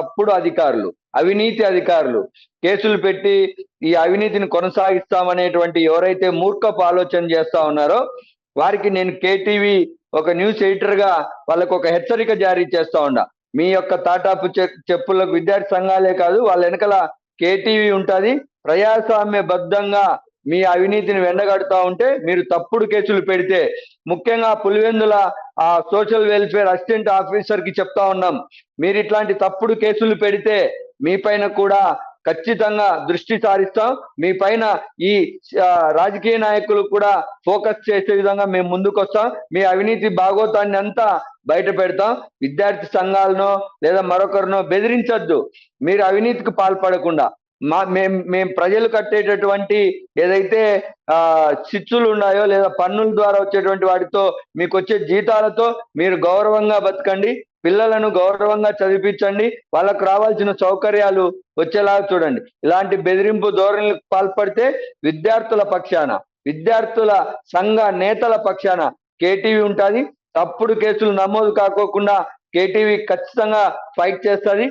తప్పుడు అధికారులు అవినీతి అధికారులు కేసులు పెట్టి ఈ అవినీతిని కొనసాగిస్తామనేటువంటి ఎవరైతే మూర్ఖపు ఆలోచన చేస్తా ఉన్నారో వారికి నేను కేటీవీ ఒక న్యూస్ ఎడిటర్గా వాళ్ళకు ఒక హెచ్చరిక జారీ చేస్తా ఉన్నా. మీ యొక్క తాటాపు చెప్పులకు విద్యార్థి సంఘాలే కాదు వాళ్ళ వెనకల కేటీవీ ఉంటుంది. ప్రజాస్వామ్య బద్ధంగా మీ అవినీతిని వెండగడుతూ ఉంటే మీరు తప్పుడు కేసులు పెడితే ముఖ్యంగా పులివెందుల ఆ సోషల్ వెల్ఫేర్ అసిస్టెంట్ ఆఫీసర్కి చెప్తా ఉన్నాం. మీరు ఇట్లాంటి తప్పుడు కేసులు పెడితే మీ పైన కూడా ఖచ్చితంగా దృష్టి సారిస్తాం. మీ పైన ఈ రాజకీయ నాయకులు కూడా ఫోకస్ చేసే విధంగా మేము ముందుకు వస్తాం మీ అవినీతి భాగోతాన్ని అంతా బయట పెడతాం. విద్యార్థి సంఘాలనో లేదా మరొకరినో బెదిరించొద్దు. మీరు అవినీతికి పాల్పడకుండా. మా మేం మేం ప్రజలు కట్టేటటువంటి ఏదైతే ఆ చిచ్చులు ఉన్నాయో లేదా పన్నుల ద్వారా వచ్చేటువంటి వాటితో మీకు వచ్చే జీతాలతో మీరు గౌరవంగా బతకండి పిల్లలను గౌరవంగా చదివించండి వాళ్ళకు రావాల్సిన సౌకర్యాలు వచ్చేలాగా చూడండి. ఇలాంటి బెదిరింపు ధోరణులకు పాల్పడితే విద్యార్థుల పక్షాన విద్యార్థుల సంఘ నేతల పక్షాన కేటీవీ ఉంటుంది. తప్పుడు కేసులు నమోదు కాకోకుండా కేటీవీ ఖచ్చితంగా ఫైట్ చేస్తుంది.